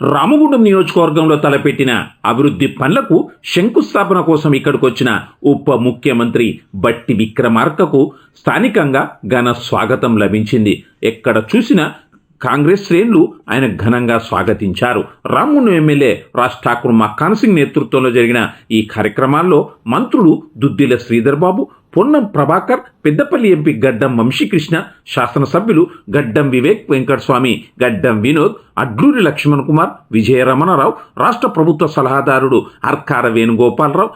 Ramagundam నియోజకవర్గంలో తలపెట్టిన అభివృద్ధి పనులకు శంకుస్థాపన కోసం ఇక్కడికి వచ్చిన ఉప ముఖ్యమంత్రి బట్టి విక్రమార్కకు స్థానికంగా ఘన స్వాగతం లభించింది. ఎక్కడ చూసినా కాంగ్రెస్ శ్రేణులు ఆయన ఘనంగా స్వాగతించారు. రామగుండం ఎమ్మెల్యే రాజ్ ఠాకూర్ మక్కాన్ సింగ్ నేతృత్వంలో జరిగిన ఈ కార్యక్రమాల్లో మంత్రులు దుద్దిల శ్రీధర్ బాబు పొన్నం ప్రభాకర్ పెద్దపల్లి ఎంపీ గడ్డం వంశీకృష్ణ శాసనసభ్యులు గడ్డం వివేక్ వెంకటస్వామి గడ్డం వినోద్ అడ్లూరి లక్ష్మణ్ కుమార్ విజయరమణరావు రాష్ట్ర ప్రభుత్వ సలహాదారుడు Harkara Venugopalarao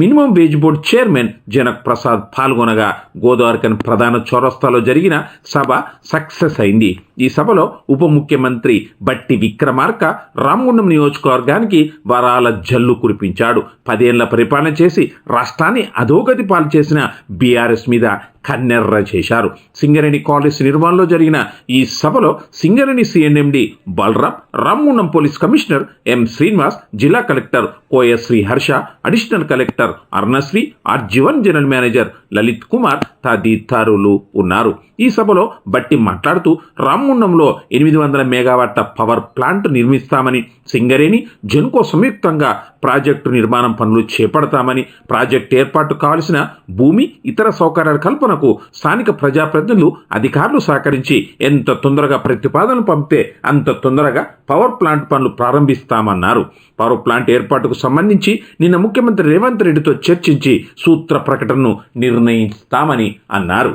minimum wage board chairman Janak Prasad పాల్గొనగా Godavarikhani ప్రధాన చౌరస్తాలో జరిగిన సభ సక్సెస్ అయింది. ఈ సభలో ఉప ముఖ్యమంత్రి బట్టి విక్రమార్క రామగుండం నియోజకవర్గానికి వరాల జల్లు కురిపించాడు. పదేళ్ళ పరిపాలన చేసి రాష్ట్రాన్ని అధోగతి పాలు చేసిన బీఆర్ఎస్ మీద కన్నెర్ర చేశారు. సింగరేణి కాలేజ్ నిర్మాణంలో జరిగిన ఈ సభలో సింగరేణి సిఎన్ఎండి బలరాం రామ్మూనం పోలీస్ కమిషనర్ ఎం శ్రీనివాస్ జిల్లా collector Koyasri Harsha additional collector Arunasri RG one general manager Lalith Kumar తదితరులు ఉన్నారు. ఈ సభలో బట్టి మాట్లాడుతూ రామగుండంలో ఎనిమిది వందల మెగావాట్ల పవర్ ప్లాంట్ నిర్మిస్తామని సింగరేణి జన్కో సంయుక్తంగా ప్రాజెక్టు నిర్మాణం పనులు చేపడతామని ప్రాజెక్టు ఏర్పాటు కావలసిన భూమి ఇతర సౌకర్యాల కల్పన కల్పనకు స్థానిక ప్రజాప్రతినిధులు అధికారులు సహకరించి ఎంత తొందరగా ప్రతిపాదనలు పంపితే అంత తొందరగా పవర్ ప్లాంట్ పనులు ప్రారంభిస్తామన్నారు. పవర్ ప్లాంట్ ఏర్పాటుకు సంబంధించి నిన్న ముఖ్యమంత్రి రేవంత్ రెడ్డితో చర్చించి సూత్ర ప్రకటనను నిర్ణయిస్తామని అన్నారు.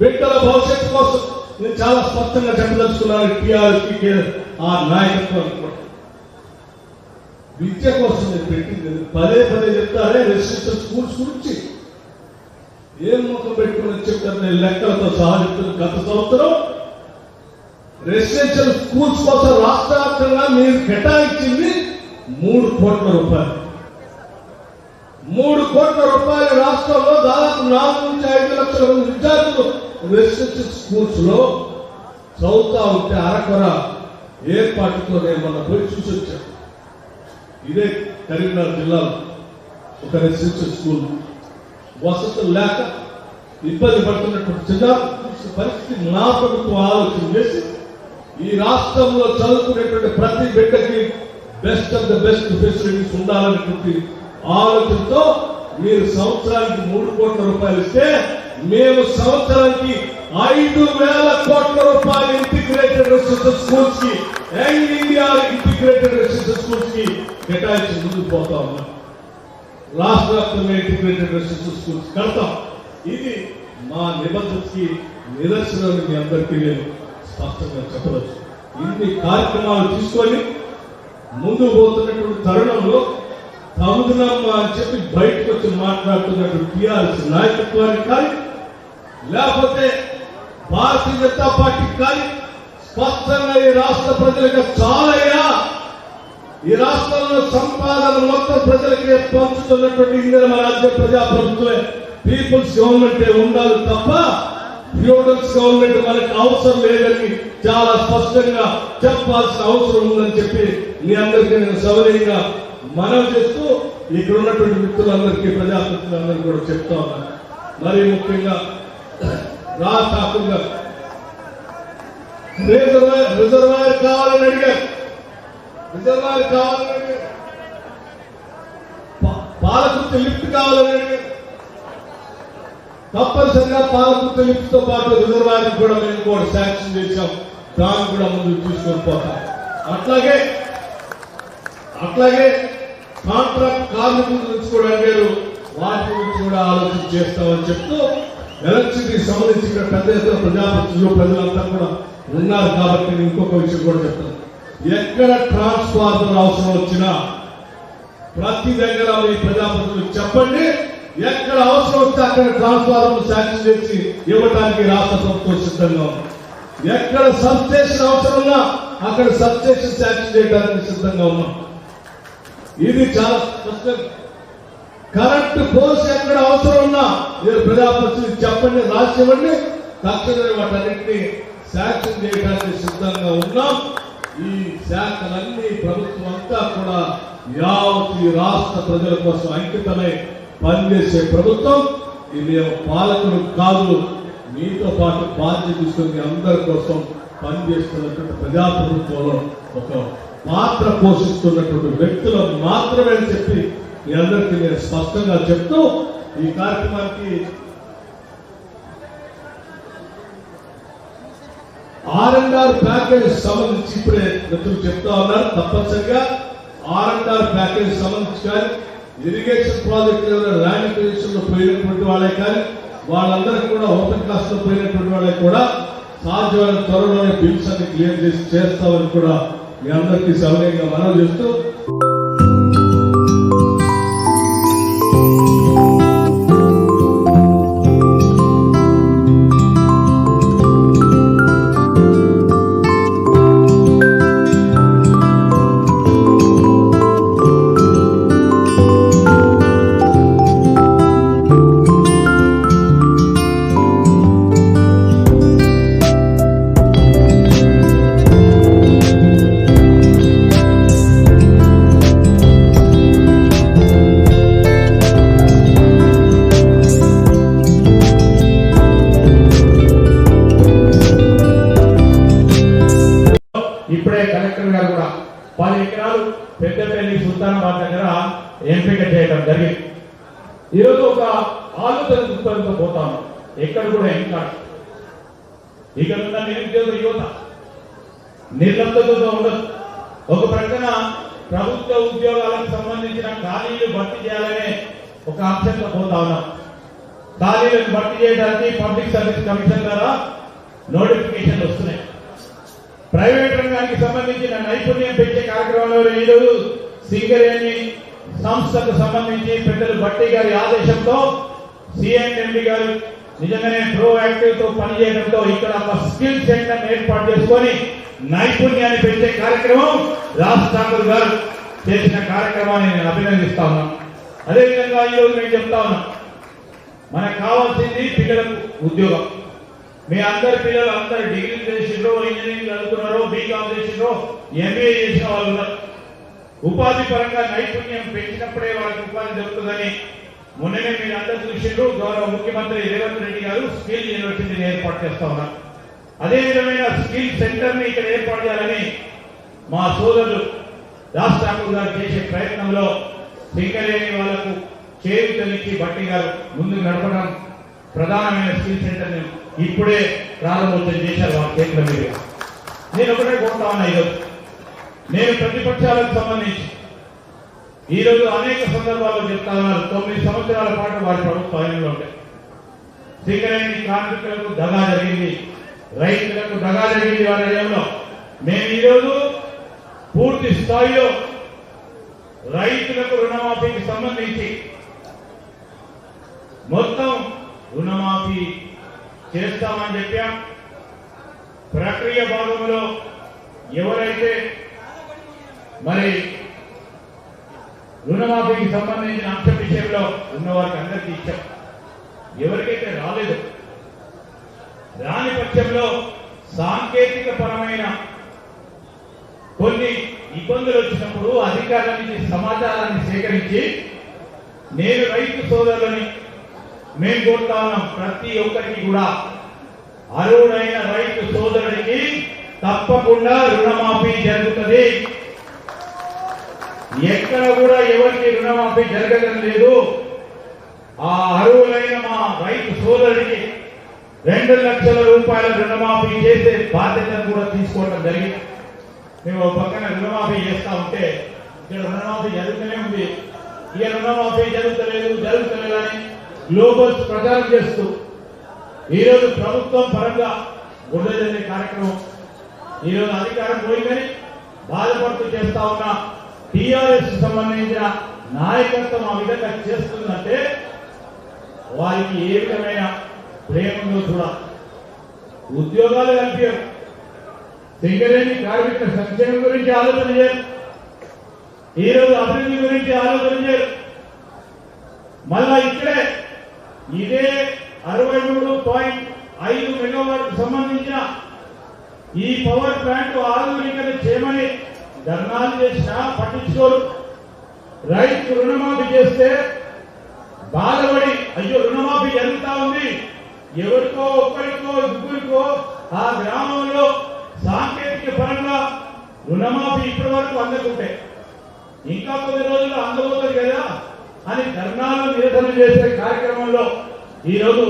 బిడ్డల భవిష్యత్తు కోసం నేను చాలా స్పష్టంగా చెప్పదలుచుకున్నాను టీఆర్ఎస్కి ఆ నాయకత్వం విద్య కోసం నేను పెట్టింది. పదే పదే చెప్తారే రెసిస్టెన్స్ స్కూల్స్ గురించి ఏం ముఖం పెట్టుకుని చెప్తారు నేను లెక్కలతో సహా చెప్తున్న గత సంవత్సరం రెసిడెన్షియల్ స్కూల్స్ కోసం రాష్ట్ర వ్యాప్తంగా మీరు కేటాయించింది మూడు కోట్ల రూపాయలు. మూడు కోట్ల రూపాయలు రాష్ట్రంలో దాదాపు నాలుగు నుంచి ఐదు లక్షల మంది విద్యార్థులు రెసిడెన్షియల్ స్కూల్స్లో చదువుతా ఉంటే అరకొర ఏర్పాటుతో నేను మొన్న పోయి చూసి వచ్చాను ఇదే కరీంనగర్ జిల్లాలో ఒక రెసిడెన్షియల్ స్కూల్ వసతులు లేక ఇబ్బంది పడుతున్నటువంటి చిన్న పరిస్థితి నా ప్రభుత్వం ఆలోచన చేసి ఈ రాష్ట్రంలో చదువుకునేటువంటి ప్రతి బిడ్డకి best of the best facilities ఉండాలనేటువంటి ఆలోచనతో మీరు సంవత్సరానికి మూడు కోట్ల రూపాయలు ఇస్తే మేము సంవత్సరానికి ఐదు వేల కోట్ల రూపాయలు ఇంటిగ్రేటెడ్ రెసిడెన్షియల్ స్కూల్స్కి యంగ్ ఇండియా ఇంటిగ్రేటెడ్ రెసిడెన్షియల్ స్కూల్స్కి కేటాయించి ముందుకు పోతా ఉన్నాం. రాష్ట్ర వ్యాప్తంగా ఇంటిగ్రేటెడ్ రెసిడెన్షియల్ స్కూల్స్ కడతాం. ఇది మా నిబద్ధతకి నిదర్శనాన్ని మీ అందరికీ నేను స్పష్టంగా చెప్పవచ్చు. ఇన్ని కార్యక్రమాలు తీసుకొని ముందు పోతున్నటువంటి తరుణంలో తగుదనమ్మా అని చెప్పి బయటకు వచ్చి మాట్లాడుతున్నటువంటి టీఆర్ఎస్ నాయకత్వానికి కానీ లేకపోతే భారతీయ జనతా పార్టీకి కానీ స్పష్టంగా ఈ రాష్ట్ర ప్రజలకు చాలయ్యా! ఈ రాష్ట్రంలో సంపాదన మొత్తం ప్రజలకి పంచుతున్నటువంటి ఇందిరమ రాజ్య ప్రజాప్రభుత్వమే. పీపుల్స్ గవర్నమెంట్ ఉండాలి తప్ప ఫ్యూడల్స్ గవర్నమెంట్ మనకి అవసరం లేదని చాలా స్పష్టంగా చెప్పాల్సిన అవసరం ఉందని చెప్పి మీ అందరికీ నేను సవరీయంగా మనం చేస్తూ ఇక్కడ ఉన్నటువంటి మిత్రులందరికీ ప్రజాప్రతినిధులందరికీ కూడా చెప్తా ఉన్నాను మరి ముఖ్యంగా రా ఠాకూర్ రిజర్వాయర్ రిజర్వాయర్ కావాలని అడిగారు. రిజర్వాయర్ కావాలని అడిగారు పాలకుర్తి లిఫ్ట్ కావాలని తప్పనిసరిగా పాలకుర్తి లిఫ్ట్తో పాటు రిజర్వాయర్ కూడా మేము కూడా శాంక్షన్ చేశాం. దాన్ని కూడా ముందు తీసుకొని పోతాం. అట్లాగే అట్లాగే కాంట్రాక్ట్ కార్మికుల గురించి కూడా అడిగారు వాటి గురించి కూడా ఆలోచన చేస్తామని చెప్తూ ఎలక్ట్రిసిటీ సంబంధించి ఇక్కడ పెద్ద ఎత్తున ప్రజాప్రతినిధులు ప్రజలంతా కూడా ఉన్నారు కాబట్టి ఇంకొక విషయం కూడా చెప్తాను. ఎక్కడ ట్రాన్స్ఫార్మర్ అవసరం వచ్చినా ప్రతి దగ్గర మీ ప్రజాప్రతినిధులు చెప్పండి. ఎక్కడ అవసరం వస్తే అక్కడ ట్రాన్స్ఫార్మర్ శాంక్షన్ చేసి ఇవ్వడానికి రాష్ట్ర ప్రభుత్వం సిద్ధంగా ఉంది. ఎక్కడ సబ్స్టేషన్ అవసరం ఉన్నా అక్కడ సబ్స్టేషన్ శాంక్షన్ చేయడానికి సిద్ధంగా ఉన్నాం. ఇది చాలా స్పష్టంగా కరెంట్ పోల్స్ ఎక్కడ అవసరం ఉన్నా మీరు ప్రజాప్రతినిధులు చెప్పండి రాసివ్వండి తక్షణమే వాటన్నింటినీ శాంక్షన్ చేయడానికి సిద్ధంగా ఉన్నాం. ఈ శాఖలన్నీ ప్రభుత్వం అంతా కూడా యావత్ ఈ రాష్ట్ర ప్రజల కోసం అంకితమై పనిచేసే ప్రభుత్వం. ఇది పాలకుడు కాదు మీతో పాటు బాధ్యత తీసుకుని అందరి కోసం పనిచేస్తున్నటువంటి ప్రజాప్రభుత్వంలో ఒక పాత్ర పోషిస్తున్నటువంటి వ్యక్తులు మాత్రమే చెప్పి మీ అందరికీ నేను స్పష్టంగా చెప్తూ ఈ కార్యక్రమానికి ఆర్ఎన్ఆర్ ప్యాకేజ్ సంబంధించి ఇప్పుడే మిత్రులు చెప్తా ఉన్నారు. తప్పనిసరిగా ఆర్ఎన్ఆర్ ప్యాకేజ్ సంబంధించి కానీ ఇరిగేషన్ ప్రాజెక్ట్ ల్యాండ్ అక్విజిషన్లో పోయినటువంటి వాళ్ళే కానీ వాళ్ళందరికీ కూడా ఓపెన్ కాస్ట్లో పోయినటువంటి వాళ్ళకి కూడా సాధ్యమైన త్వరలోనే బిల్స్ అన్ని క్లియర్ చేసి చేస్తామని కూడా మీ అందరికీ సౌకర్యంగా మనం చేస్తూ ఎంపిక చేయడం జరిగింది. ఈరోజు ఒక ఆలోచన దృక్పథంతో పోతాము ఎక్కడ కూడా ఇంకా ఇక్కడ ఉన్న నిరుద్యోగ యువత నిర్లబ్ధతతో ఉండదు. ఒక ప్రకటన ప్రభుత్వ ఉద్యోగాలకు సంబంధించిన ఖాళీలు భర్తీ చేయాలనే ఒక అంశంతో పోతా ఉన్నాం. ఖాళీలను భర్తీ చేయడానికి పబ్లిక్ సర్వీస్ కమిషన్ ద్వారా నోటిఫికేషన్లు వస్తున్నాయి. ప్రైవేట్ రంగానికి సంబంధించిన నైపుణ్యం పెంచే కార్యక్రమంలో ఈరోజు సింగరేణి సంస్థకు సంబంధించి పెద్దలు భట్టి గారి ఆదేశంతో సిఎండి గారు నిజంగానే ప్రో యాక్టివ్తో పనిచేయడంతో ఇక్కడ ఒక స్కిల్ సెంటర్ ఏర్పాటు చేసుకొని నైపుణ్యాన్ని పెంచే కార్యక్రమం రాజ్ ఠాకూర్ గారు చేసిన కార్యక్రమాన్ని నేను అభినందిస్తా ఉన్నాను అదేవిధంగా ఈరోజు నేను చెప్తా ఉన్నాను మనకు కావాల్సింది పిల్లలకు ఉద్యోగం. మీ అందరి పిల్లలు అందరు డిగ్రీ చేసినో ఇంజనీరింగ్ చదువుకున్నారో బీకామ్ చేసినో ఎంబీఏ చేసిన వాళ్ళు ఉన్నారు. ఉపాధి పరంగా నైపుణ్యం పెంచినప్పుడే వాళ్ళకి ఉపాధి దొరుకుతుందని మొన్ననే మీరు అందరూ చూసిండ్రు గౌరవ ముఖ్యమంత్రి రేవంత్ రెడ్డి గారు స్కిల్ యూనివర్సిటీని ఏర్పాటు చేస్తా ఉన్నారు. అదే విధమైన స్కిల్ సెంటర్ని ఇక్కడ ఏర్పాటు చేయాలని మా సోదరులు రాజ్ ఠాకూర్ గారు చేసే ప్రయత్నంలో సింగరేణి వాళ్ళకు చేయూతనిచ్చి బట్టి గారు ముందుకు నడపడం ప్రధానమైన స్కిల్ సెంటర్ని ఇప్పుడే ప్రారంభోత్సవం చేశారు వాళ్ళ చేతుల మీదుగా నేను ఒకటే కోరుతా ఉన్నా ఈరోజు. నేను ప్రతిపక్షాలకు సంబంధించి ఈరోజు అనేక సందర్భాల్లో చెప్తా ఉన్నారు. తొమ్మిది సంవత్సరాల పాటు వారి ప్రభుత్వంలో ఉంటాయి సింగరేణి కార్మికులకు దగా జరిగింది. రైతులకు దగా జరిగింది వారి హయాంలో. మేము ఈరోజు పూర్తి స్థాయిలో రైతులకు రుణమాఫీకి సంబంధించి మొత్తం రుణమాఫీ చేస్తామని చెప్పాం. ప్రక్రియ భాగంలో ఎవరైతే మరి రుణమాఫీకి సంబంధించిన అంశం విషయంలో ఉన్న వారికి అందరికీ ఇచ్చాం. ఎవరికైతే రాలేదు రాని పక్షంలో సాంకేతిక పరమైన కొన్ని ఇబ్బందులు వచ్చినప్పుడు అధికారుల నుంచి సమాచారాన్ని సేకరించి నేను రైతు సోదరులని మేము కోరుతా ఉన్నాం. ప్రతి ఒక్కరికి కూడా అరువునైన రైతు సోదరుడికి తప్పకుండా రుణమాఫీ జరుగుతుంది. ఎక్కడ కూడా ఎవరికి రుణమాఫీ జరగడం లేదు. ఆ అరువులైన మా రైతు సోదరుడికి రెండు లక్షల రూపాయల రుణమాఫీ చేసే బాధ్యతను కూడా తీసుకోవడం జరిగింది. మేము ఒక పక్కన రుణమాఫీ చేస్తా ఉంటే ఇక్కడ రుణమాఫీ జరుగుతూనే ఉంది. ఇక రుణమాఫీ జరుగుతలేదు జరుగుతలేదు అని గ్లోబల్స్ ప్రచారం చేస్తూ ఈరోజు ప్రభుత్వం పరంగా గుండె కార్యక్రమం. ఈరోజు అధికారం పోయిందని బాధపడుతూ చేస్తా ఉన్నా. టిఆర్ఎస్ సంబంధించిన నాయకత్వం ఆ విధంగా చేస్తుందంటే వారికి ఏ విధమైన ప్రేమ ఉందో చూడాలి. ఉద్యోగాలు కల్పించారు సింగరేణి కార్మిక సంక్షేమం గురించి ఆలోచన చేయరు. ఈరోజు అభివృద్ధి గురించి ఆలోచన చేయరు. మళ్ళా ఇక్కడే ఇదే అరవై మూడు పాయింట్ ఐదు మెగావాట్ సంబంధించిన ఈ పవర్ ప్లాంట్ ఆధునికత చేయమని ధర్నాలు చేసినా పట్టించుకోరు. రైతు రుణమాఫీ చేస్తే బాధపడి అయ్యో రుణమాఫీ జరుగుతా ఉంది? ఎవరికో ఒక్కరికో ముగ్గురికో ఆ గ్రామంలో సాంకేతిక పరంగా రుణమాఫీ ఇప్పటి వరకు అందకుంటే. ఇంకా కొద్ది రోజులు అందబోతుంది కదా? అని ధర్నాలు నిరసన చేసే కార్యక్రమంలో ఈరోజు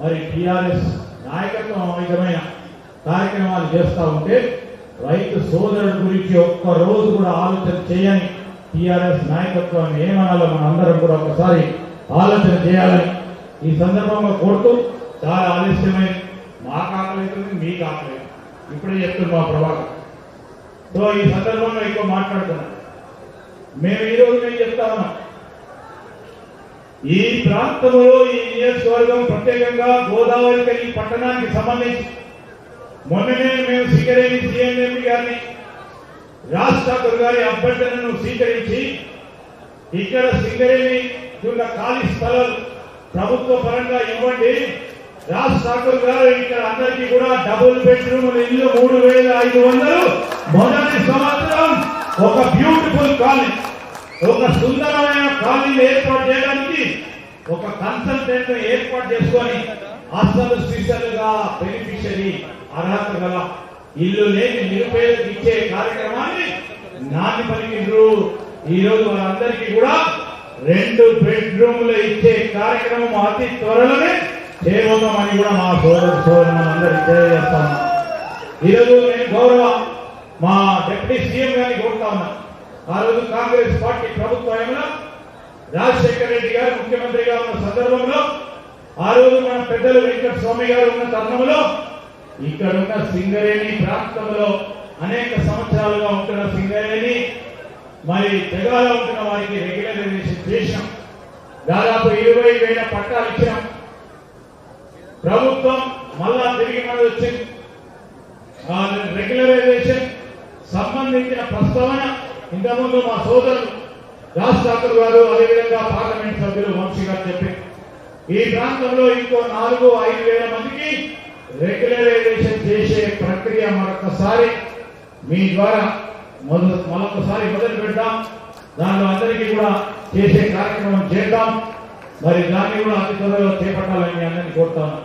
మరి టిఆర్ఎస్ నాయకత్వం అమితమైన కార్యక్రమాలు చేస్తూ ఉంటే రైతు సోదరుడి గురించి ఒక్క రోజు కూడా ఆలోచన చేయని టిఆర్ఎస్ నాయకత్వాన్ని ఏమనాలో మన అందరం కూడా ఒకసారి ఆలోచన చేయాలని ఈ సందర్భంగా కోరుతూ చాలా ఆలస్యమైంది మాకు ఆకలిస్తుంది మీకు ఆకలేదు ఇప్పుడే చెప్తుంది మా ప్రభాకర్. సో ఈ సందర్భంగా ఎక్కువ మాట్లాడుతున్నాం. మేము ఈరోజు మేము నేను చెప్తా ఉన్నాం. ఈ ప్రాంతంలో ఈ నియోజకవర్గం ప్రత్యేకంగా గోదావరి కని పట్టణానికి సంబంధించి మొన్ననే మేము స్వీకరించి సీఎంఎంపీ గారిని రాష్ట్ర గారి అభ్యర్థనను స్వీకరించి ఇక్కడ సింగరేణి యొక్క ఖాళీ స్థలం ప్రభుత్వ పరంగా ఇవ్వండి. రాజ్ ఠాకూర్ గారు ఇక్కడ అందరికీ కూడా డబుల్ బెడ్రూమ్ ఇల్లు మూడు వేల ఐదు వందలు. మొదటి సంవత్సరం ఒక బ్యూటిఫుల్ కాలనీ ఒక సుందరమైన కాలనీ ఏర్పాటు చేయడానికి ఒక కన్సల్టెంట్ ఏర్పాటు చేసుకొని అసలు స్పెషల్గా బెనిఫిషరీ అర్హత గల ఇల్లు లేని నిరుపేదకు ఇచ్చే కార్యక్రమాన్ని నాటి పలికిండ్రు. ఈ రోజు కూడా రెండు బెడ్రూమ్లు ఇచ్చే కార్యక్రమం అతి త్వరలోనే చేయబోతామని కూడా మా సోదరు సోదరులందరికీ తెలియజేస్తాను ఈరోజు నేను గౌరవ మా డిప్యూటీ సీఎం గారిని కోరుతా ఉన్నా. ఆ రోజు కాంగ్రెస్ పార్టీ ప్రభుత్వంలో రాజశేఖర రెడ్డి గారు ముఖ్యమంత్రిగా ఉన్న సందర్భంలో ఆ రోజు మన పెద్దలు వెంకట స్వామి గారు ఉన్న తరుణంలో ఇక్కడ ఉన్న సింగరేణి ప్రాంతంలో అనేక సంవత్సరాలుగా ఉంటున్న సింగరేణి మరి తెగాలో ఉంటున్న వారికి రెగ్యులరైజేషన్ చేశాం. దాదాపు ఇరవై వేల పట్టాలు ఇచ్చాం. ప్రభుత్వం మళ్ళా తిరిగి మనది వచ్చింది. రెగ్యులరైజేషన్ సంబంధించిన ప్రస్తావన ఇంతకుముందు మా సోదరులు రాజ్ ఠాకూర్ గారు అదేవిధంగా పార్లమెంట్ సభ్యులు వంశీ గారు చెప్పారు. ఈ ప్రాంతంలో ఇంకో నాలుగు ఐదు వేల మందికి రెగ్యులరైజేషన్ చేసే ప్రక్రియ మరొకసారి మీ ద్వారా మొదలు మరొకసారి మొదలు పెడతాం దానిలో అందరికీ కూడా చేసే కార్యక్రమం చేద్దాం. మరి దాన్ని కూడా అతి త్వరలో చేపట్టాలని అందరినీ కోరుతాను.